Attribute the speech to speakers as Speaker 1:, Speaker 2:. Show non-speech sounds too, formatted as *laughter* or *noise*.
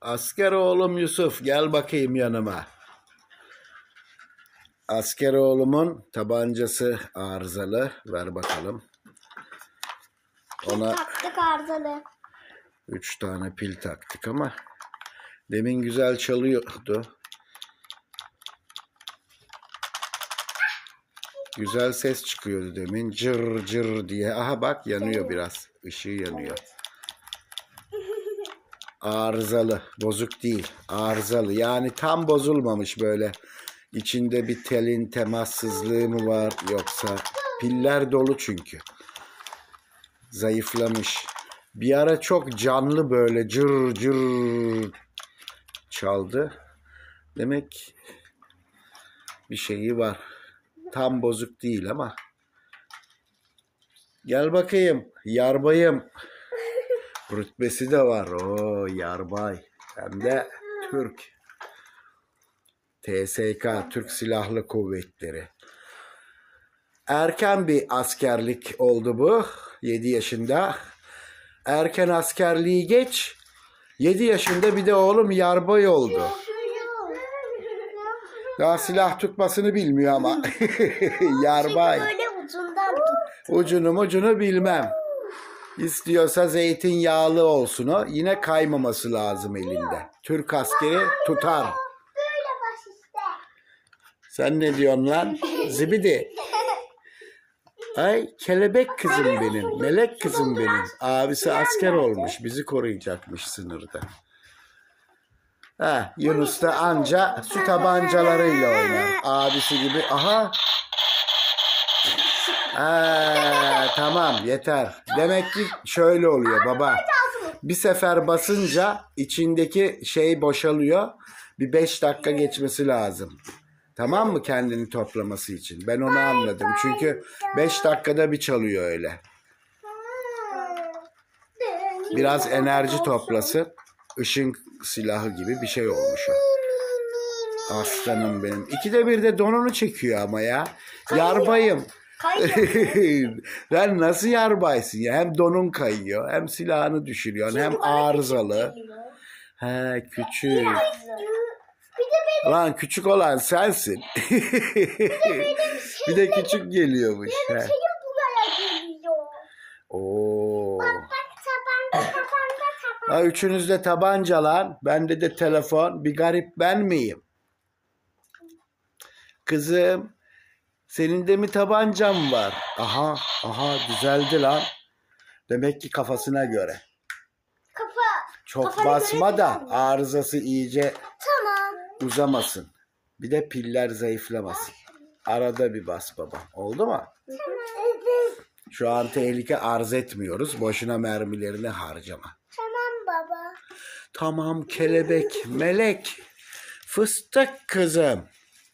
Speaker 1: Asker oğlum Yusuf gel bakayım yanıma. Asker oğlumun tabancası arızalı. Ver bakalım. Ona
Speaker 2: Taktık arızalı.
Speaker 1: üç tane pil taktık ama demin güzel çalıyordu. Güzel ses çıkıyordu demin. Cır cır diye. Aha bak yanıyor biraz. Işığı yanıyor. Arızalı. Bozuk değil. Arızalı. Yani tam bozulmamış böyle. İçinde bir telin temassızlığı mı var yoksa piller dolu çünkü. Zayıflamış. Bir ara çok canlı böyle cır cır çaldı. Demek bir şeyi var. Tam bozuk değil ama. Gel bakayım. Yarbayım. Rütbesi de var. O yarbay. Hem de Türk. TSK Türk Silahlı Kuvvetleri. Erken bir askerlik oldu bu. 7 yaşında. Erken askerliği geç. 7 yaşında bir de oğlum yarbay oldu. Daha silah tutmasını bilmiyor ama. *laughs* yarbay.
Speaker 2: Böyle ucundan tut.
Speaker 1: Ucunu ucunu bilmem. İstiyorsa zeytinyağlı olsun o. Yine kaymaması lazım elinde. Türk askeri tutar.
Speaker 2: Böyle baş işte.
Speaker 1: Sen ne diyorsun lan? Zibidi. Ay kelebek kızım benim. Melek kızım benim. Abisi asker olmuş. Bizi koruyacakmış sınırda. Ha, Yunus da anca su tabancalarıyla oynar. Abisi gibi. Aha. Tamam yeter. Demek ki şöyle oluyor baba. Bir sefer basınca içindeki şey boşalıyor. Bir beş dakika geçmesi lazım. Tamam mı kendini toplaması için? Ben onu anladım. Çünkü 5 dakikada bir çalıyor öyle. Biraz enerji toplasın. Işın silahı gibi bir şey olmuş o. Aslanım benim. İkide bir de donunu çekiyor ama ya. Yarbayım. Sen *laughs* nasıl yarbaysın ya? Hem donun kayıyor, hem silahını düşürüyorsun, hem arızalı. He küçük.
Speaker 2: Benim
Speaker 1: Lan küçük olan sensin. bir de *laughs* küçük geliyormuş. He.
Speaker 2: şeyim buraya geliyor.
Speaker 1: Oo.
Speaker 2: Bak tabanda tabanda tabanda.
Speaker 1: Ha, üçünüz de tabanca lan. Bende de telefon. Bir garip ben miyim? Kızım. Senin de mi tabancan var? Aha, aha düzeldi lan. Demek ki kafasına göre.
Speaker 2: Kafa.
Speaker 1: Çok
Speaker 2: Kafana
Speaker 1: basma
Speaker 2: göre
Speaker 1: da arızası iyice
Speaker 2: Tamam.
Speaker 1: uzamasın. Bir de piller zayıflamasın. Arada bir bas baba. Oldu mu?
Speaker 2: Evet.
Speaker 1: Şu an tehlike arz etmiyoruz. Boşuna mermilerini harcama.
Speaker 2: Tamam baba.
Speaker 1: Tamam kelebek, melek, fıstık kızım.